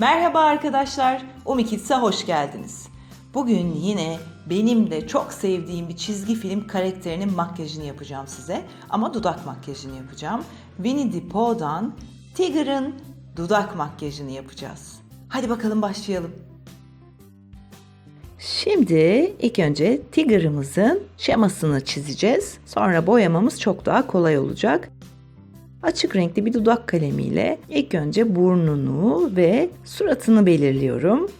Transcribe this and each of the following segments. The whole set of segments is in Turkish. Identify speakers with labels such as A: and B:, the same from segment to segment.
A: Merhaba arkadaşlar, Umikits'e hoş geldiniz. Bugün yine benim de çok sevdiğim bir çizgi film karakterinin makyajını yapacağım size. Ama dudak makyajını yapacağım. Winnie the Pooh'dan Tigger'ın dudak makyajını yapacağız. Hadi bakalım başlayalım. Şimdi ilk önce Tigger'ımızın şemasını çizeceğiz. Sonra boyamamız çok daha kolay olacak. Açık renkli bir dudak kalemiyle ilk önce burnunu ve suratını belirliyorum.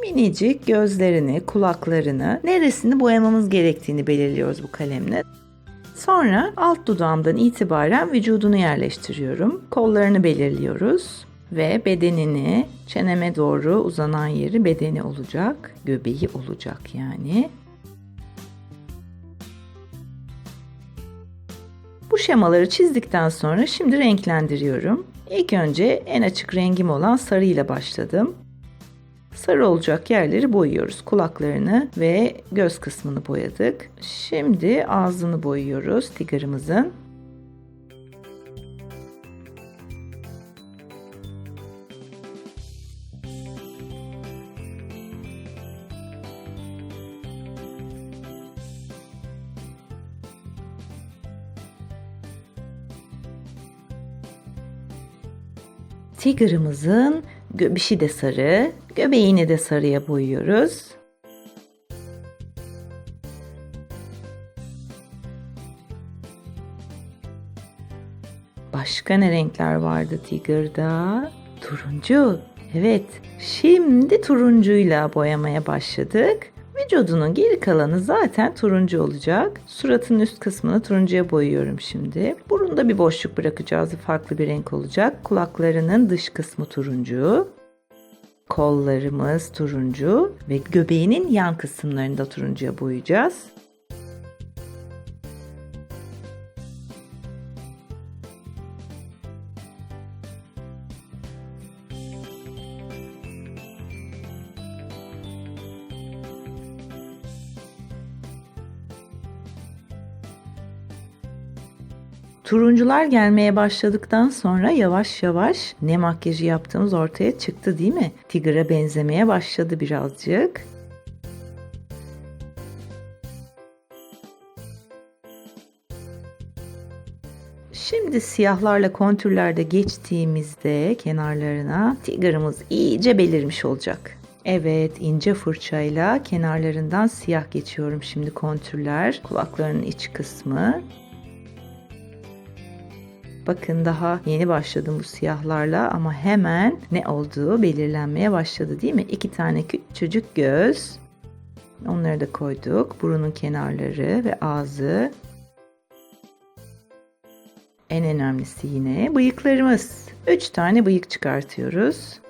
A: Minicik gözlerini, kulaklarını, neresini boyamamız gerektiğini belirliyoruz bu kalemle. Sonra alt dudağımdan itibaren vücudunu yerleştiriyorum. Kollarını belirliyoruz ve bedenini çeneme doğru uzanan yeri bedeni olacak, göbeği olacak yani. Bu şemaları çizdikten sonra şimdi renklendiriyorum. İlk önce en açık rengim olan sarı ile başladım. Sarı olacak yerleri boyuyoruz. Kulaklarını ve göz kısmını boyadık. Şimdi ağzını boyuyoruz tigarımızın. Tiger'ımızın göbişi de sarı, göbeğini de sarıya boyuyoruz. Başka ne renkler vardı Tiger'da? Turuncu. Evet, şimdi turuncuyla boyamaya başladık. Vücudunun geri kalanı zaten turuncu olacak. Suratın üst kısmını turuncuya boyuyorum şimdi. Burunda bir boşluk bırakacağız. Farklı bir renk olacak. Kulaklarının dış kısmı turuncu. Kollarımız turuncu ve göbeğinin yan kısımlarını da turuncuya boyayacağız. Turuncular gelmeye başladıktan sonra yavaş yavaş ne makyajı yaptığımız ortaya çıktı değil mi? Tiger'a benzemeye başladı birazcık. Şimdi siyahlarla kontürlerde geçtiğimizde kenarlarına Tiger'ımız iyice belirmiş olacak. Evet ince fırçayla kenarlarından siyah geçiyorum şimdi kontürler. Kulaklarının iç kısmı. Bakın daha yeni başladım bu siyahlarla ama hemen ne olduğu belirlenmeye başladı değil mi? İki tane küçücük göz. Onları da koyduk. Burunun kenarları ve ağzı. En önemlisi yine bıyıklarımız. Üç tane bıyık çıkartıyoruz.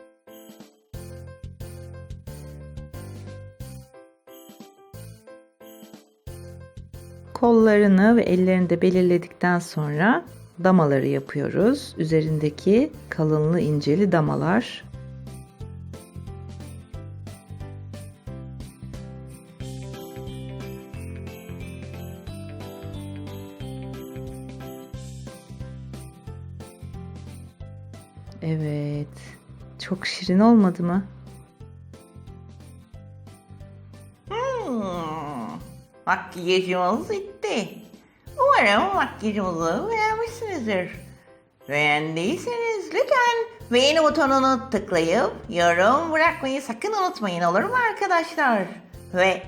A: Kollarını ve ellerini de belirledikten sonra damaları yapıyoruz. Üzerindeki kalınlı inceli damalar. Evet. Çok şirin olmadı mı?
B: Hmm, makyajımız bitti. Umarım makyajımızı beğenmişsinizdir. Beğendiyseniz lütfen beğeni butonunu tıklayıp yorum bırakmayı sakın unutmayın olur mu arkadaşlar? Ve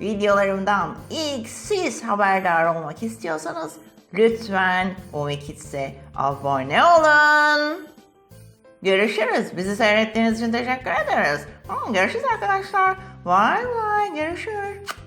B: videolarımdan ilk siz haberdar olmak istiyorsanız lütfen Umikits'e abone olun. Görüşürüz. Bizi seyrettiğiniz için teşekkür ederiz. Görüşürüz arkadaşlar. Vay vay görüşürüz.